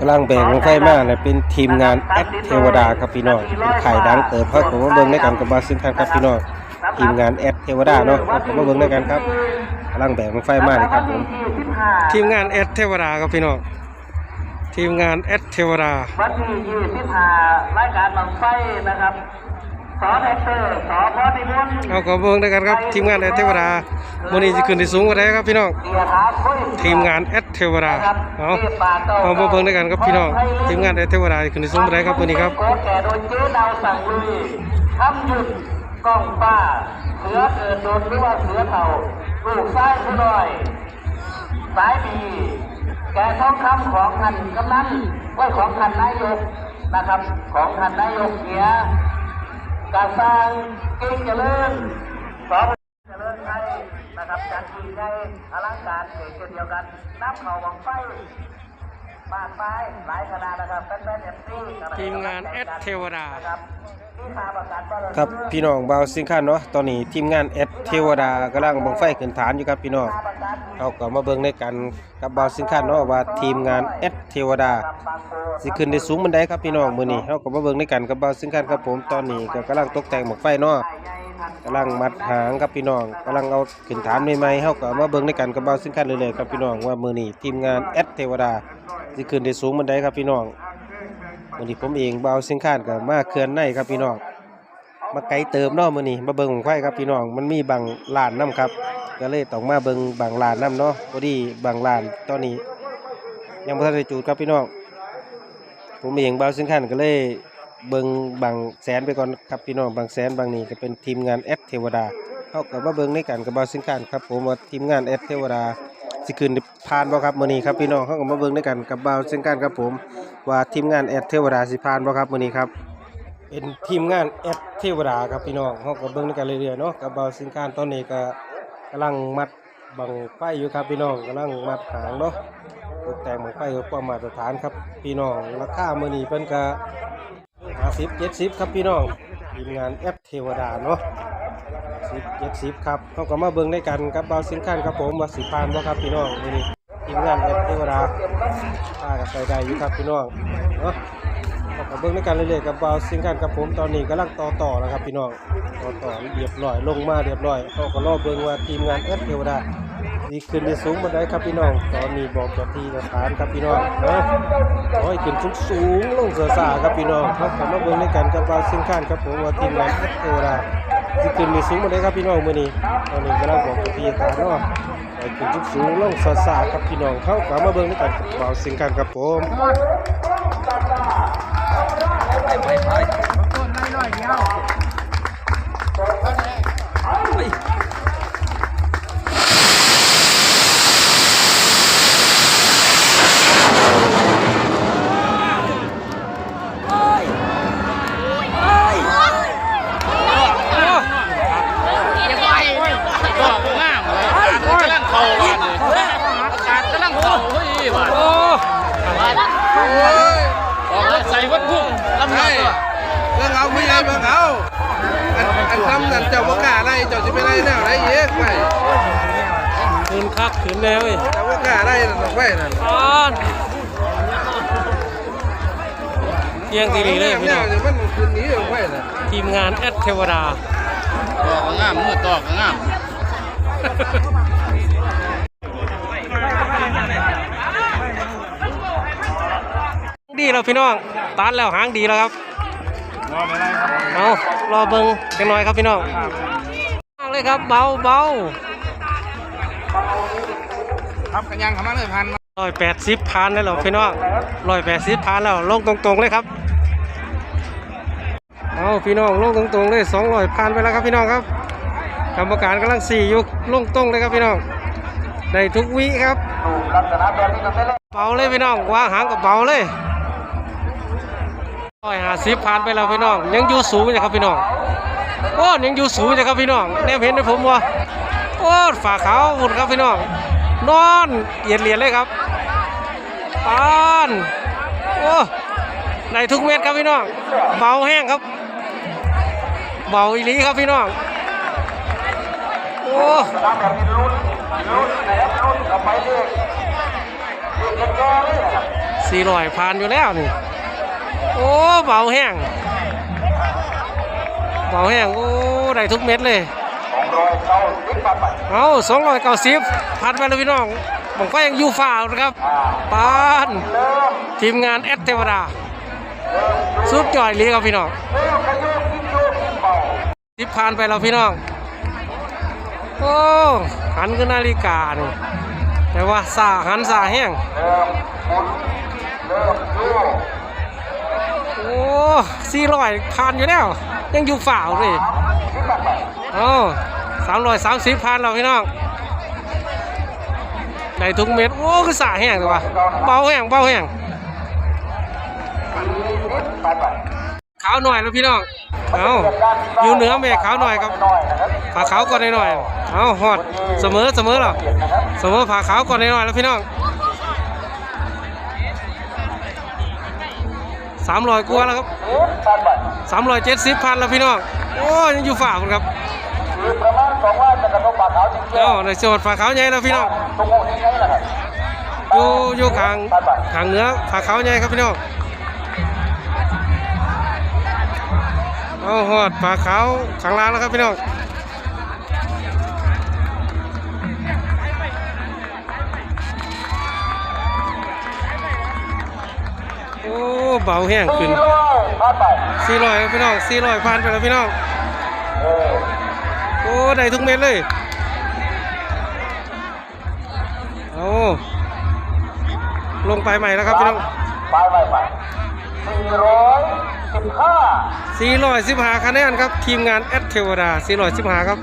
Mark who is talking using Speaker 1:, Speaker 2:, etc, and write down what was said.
Speaker 1: กำลังแบ่งลงไฟมาเนี่ยเป็นทีมงานแอดเทวดาครับพี่น้องเป็นไข่ดังเติบเขาผมมาเบิ่งในกันกับบาซิงคันครับพี่น้องทีมงานแอดเทวดาเนาะผมมาเบิ่งในกันครับกำลังแบ่งลงไฟมาเลยครับผมทีมงานแอดเทวดาครับพี่น้องทีมงานแอดเทวดา
Speaker 2: วันที่ยี่สิบห้ารายการบังไฟนะครับ เตอร์สอพอดิมน
Speaker 1: เอาขอเบิ่งในกันครับทีมงานแอดเทวดามื้อนี้จะขึ้นที่สูงกว่าใดครับพี่น้อง
Speaker 2: เดียขาคุย
Speaker 1: ทีมงานแอดเทวดาเอาเอามาเบิ่งในกันครับพี่น้องทีมงานแอดเทวดาจะขึ้นที่สูงกว่าใดครับมื้อนี้ครับ
Speaker 2: โกแก่โดยเจ๊ดาวสั่งลุยทำหยุดกล้องฟ้าเสือเกิดโดนหรือว่าเสือเถ่าลูกซ้ายผู้น้อยสายดีแก่ทองคำของท่านกำนันไว้ของท่านนายกนะครับ ของท่านนายกเสีย การสร้างเก่งเจริญสองเจริญไทยนะครับจัดทีในอลังการเช่นเดียวกันน้ำเขาบังไฟมากมายหลายคณะนะครับแฟนๆเอ็มซี
Speaker 1: ทีมงานแอดเทวดา
Speaker 2: นะครับ
Speaker 1: ครับพี่น้องเบาสิงคันเนาะตอนนี้ทีมงานแอดเทวดากำลังบังไฟขึ้นฐานอยู่ครับพี่น้องเอาก็มาเบิ่งในกันกับเบาสิงคันเนาะว่าทีมงานแอดเทวดาสิขึ้นได้สูงบันไดครับพี่น้องมื้อนี้เฮาก็มาเบิ่งในกันกับเบาสิงคันครับผมตอนนี้ก็กำลังตกแต่งบังไฟเนาะกำลังมัดหางครับพี่น้องกำลังเอาขึ้นฐานใหม่ๆเฮาก็มาเบิ่งในกันกับเบาสิงคันเรื่อยๆครับพี่น้องว่ามื้อนี้ทีมงานแอดเทวดาสิขึ้นได้สูงบันไดครับพี่น้อง มื้อนี้ผมเองบาวสิงคันก็มาเขื่อนในครับพี่น้องมาไกลเติมนาะมื้อนี้มาเบิงของไฟครับพี่น้องมันมีบางลานน้ำครับก็เลยต้องมาเบิงบางลานน้ำเนาะพอดีบางลานตอนนี้ ยังบ่ทันได้จูดครับพี่น้องผมเองบ่าวสิงคันก็เลยเบิงบางแสนไปก่อนครับพี่น้องบางแสนบางนี้ก็เป็นทีมงานแอดเทวดาเฮาก็มาเบิ่งในกันกับบ่าวสิงคันครับผมว่าทีมงานแอดเทวดา สิขึ้นผ่านบ่ครับมื้อนี้ครับพี่น้องเฮาก็มาเบิ่งในกันกับบ่าวสิงคันครับผม ว่าทีมงานแอดเทวดาสิผ่านบ่ครับมื้อนี้ครับเป็นทีมงานแอดเทวดาครับพี่น้องเขาก็เบิ่งในกันเรื่อยๆเนาะกับเบาสินค้านตอนนี้ก็กำลังมัดบังไฟอยู่ครับพี่น้องกำลังมัดหางเนาะตกแต่งบังไฟเพื่อความมาตรฐานครับพี่น้องราคามื้อนี้เพิ่นก็50 70ครับพี่น้องทีมงานแอดเทวดาเนาะ 10 70ครับเขาก็มาเบิ่งในกันกับเบาสินค้านครับผมว่าสิผ่านบ่ครับพี่น้องนี้ทีมงานแอดเทวดาค่าก็ใส่ได้อยู่ครับพี่น้องเนาะกับเบิ้งในการเรื่อยๆกับบาวซิงกันกับผมตอนนี้กำลังต่อต่อแล้วครับพี่น้องต่อต่อเรียบร้อยลงมาเรียบร้อยเขาก็รอเบิ้งว่าทีมงานเอสเทวดาดีขึ้นได้สูงบันได้ครับพี่น้อง ตอนนี้บอกจ้าที่สถานครับพี่น้องเนาะขอให้ขึ้นสูงสูงลงเสือสาครับพี่น้องครับผมมาเบิ้งในกันกับบาวซิงกันครับผมว่าทีมงานเอสเทวดา ดีขึ้นได้สูงบันไดครับพี่น้องมื้อนี้ตอนนี้กำลังบอกกับพี่ตานเนาะให้ขึ้นสูงสูงๆลงสาสาครับพี่น้องเขาก็มาเบิ้งในกันเบาสิงกันครับผม
Speaker 3: เอาไม่
Speaker 4: ใช่เบิ่งเอาอันอันทำนั่นเจ้าบ่กล้าไล่เจ้าสิไปไล่แนวไหนเอกไป
Speaker 1: ขึ้นคักขึ้นแล้วเว้ย
Speaker 4: เจ้าบ่กล้าไล่นั่นดอกไว้นั่น
Speaker 1: อ่อนเยี่ยงดีเลยพี่
Speaker 4: แน
Speaker 1: น้อ
Speaker 4: ว
Speaker 1: ง
Speaker 4: นี่มันคืนนี้ดอกไว้นั่น
Speaker 1: ทีมงานแอดเทวดา
Speaker 3: ตอกก็งามมือตอกก็งาม
Speaker 1: ดีแล้วพี่น้องตัดแล้วหางดีแล้วครับ เอารอเบิ้งกันหน่อยครับพี่น้องมากเลยครับเบาเบา
Speaker 4: ครับกันยังเข้ามาเลยพันมา
Speaker 1: ร้อยแปดสิบพันแล้วเหรอพี่น้องร้อยแปดสิบพันแล้วลงตรงๆเลยครับเอาพี่น้องลงตรงๆเลยสองร้อยพันไปแล้วครับพี่น้องครับกรรมการกำลังสี่อยู่ลงตรงเลยครับพี่น้องได้ทุกวิครับ
Speaker 2: ลักษณะแบบนี้ก็ไม่เล่น
Speaker 1: เบาเลยพี่น้องวางหางกับเบาเลย ร้อยห้าสิบผ่านไปแล้วพี่น้อง ยังอยู่สูงอยู่ครับพี่น้องโอ้ยังอยู่สูงอยู่ครับพี่น้องแนวเห็นไหมผมว่าโอ้ฝ่าขาวหุ่นครับพี่น้อง นอนเหยียดเหรียญเลยครับปานโอ้ได้ทุกเม็ดครับพี่น้องเบาแห้งครับเบาอีลีครับพี่น้องโอ้
Speaker 2: ย
Speaker 3: สี่ร้อยผ่านอยู่แล้วนี่ โอ้เบาแห้งเบาแห้งโอ้ได้ทุกเม็ดเลยเอาสองร้อยเก้าสิบพันไปเลยพี่น้องผมก็ยังอยู่ฝ่าวนะครับปานทีมงานแอดเทวดาสุดยอดเลยครับพี่น้องสิบพันไปแล้วพี่น้องโอ้หันก็นาฬิกานี่แต่ว่าสาหันสาแห้ง โอ้สี่ร้อยพันอยู่แล้ว ยังอยู่ฝ่าเลยเอ้สามร้อยสามสิบพันแล้วพี่น้องได้ทุกเม็ด โอ้คือสาแห้งเลยวะเบาแห้งเบาแห้งขาวหน่อยแล้วพี่น้อง เอาอยู่เหนือเมฆขาวหน่อยครับผ่าขาวก่อนหน่อย เอาหอดเสมอเสมอหรอเสมอผ่าขาวก่อนหน่อยแล้วพี่น้อง สามร้อยกว่าแล้วครับสามร้อยเจ็ดสิบพันแล้วพี่น้องโอ้ยังอยู่ฝ่าคุณครับเอ้าในส่วนฝ่าขาวใหญ่แล้วพี่น้องอยู่อยู่ขางขางเหนือฝ่าขาวใหญ่ครับพี่น้องเอาหอดฝ่าขาวข้างล่างแล้วครับพี่น้องโอ้ เบาแห้งขึ้นสี่ร้อยพี่น้องสี่ร้อยพันไปแล้วพี่น้องโอ้ได้ทุกเม็ดเลยเอาลงไปใหม่แล้วครับพี่น้อง
Speaker 2: ไปไปไปสี่ร้อยสิบห้า
Speaker 3: สี่ร้อยสิบห้าคะแนนครับ ทีมงานแอดเทวดาสี่ร้อยสิบห้าครับ